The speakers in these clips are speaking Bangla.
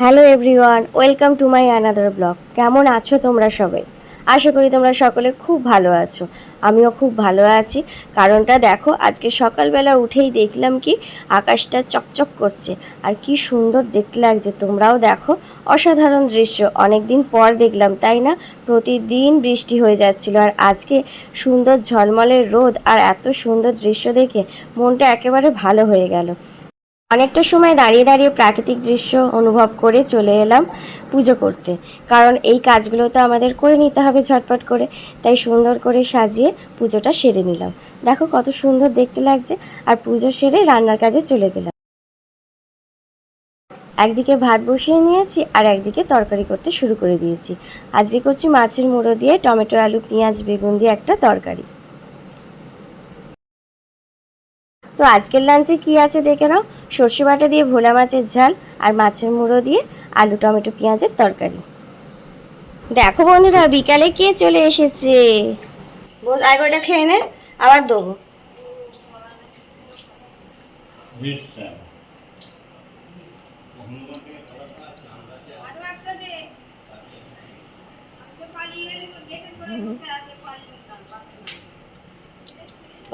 Hello everyone, welcome to my another blog. কেমন আছো তোমরা সবাই? আশা করি তোমরা সকলে খুব ভালো আছো। আমিও খুব ভালো আছি। কারণটা দেখো, আজকে সকালবেলা উঠেই দেখলাম কি, আকাশটা চকচক করছে। আর কি সুন্দর দেখতে লাগছে। তোমরাও দেখো, অসাধারণ দৃশ্য। অনেক দিন পর দেখলাম, তাই না? প্রতিদিন বৃষ্টি হয়ে যাচ্ছিল। আর আজকে সুন্দর ঝলমলের রোদ। আর এত সুন্দর দৃশ্য দেখে মনটা একেবারে ভালো হয়ে গেল। অনেকটা সময় দাঁড়িয়ে দাঁড়িয়ে প্রাকৃতিক দৃশ্য অনুভব করে চলে এলাম পুজো করতে। কারণ এই কাজগুলো তো আমাদের করে নিতে হবে ঝটপট করে, তাই সুন্দর করে সাজিয়ে পুজোটা সেরে নিলাম। দেখো কত সুন্দর দেখতে লাগছে, আর পুজো সেরে রান্নার কাজে চলে গেলাম। একদিকে ভাত বসিয়ে নিয়েছি, আর একদিকে তরকারি করতে শুরু করে দিয়েছি। আজকে করছি মাছের মুড়ো দিয়ে টমেটো, আলু, পেঁয়াজ, বেগুন দিয়ে একটা তরকারি। তো আজকের লাঞ্চে কি আছে দেখে নাও। সর্ষে বাটা দিয়ে ভোলা মাছের ঝাল আর মাছের মুড়ো দিয়ে আলু টমেটো পেঁয়াজের তরকারি। দেখো বন্ধুরা বিকালে কে চলে এসেছে? বল আগে ওটা খেয়ে নে আবার দেবো।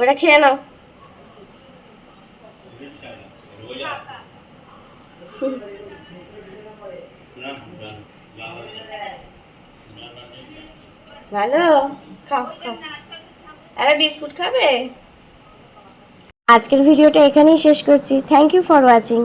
ওটা খেয়ে নাও। ভালো, খাও খাও। আরে বিস্কুট খাবে? আজকের ভিডিওটা এখানেই শেষ করছি। Thank you for watching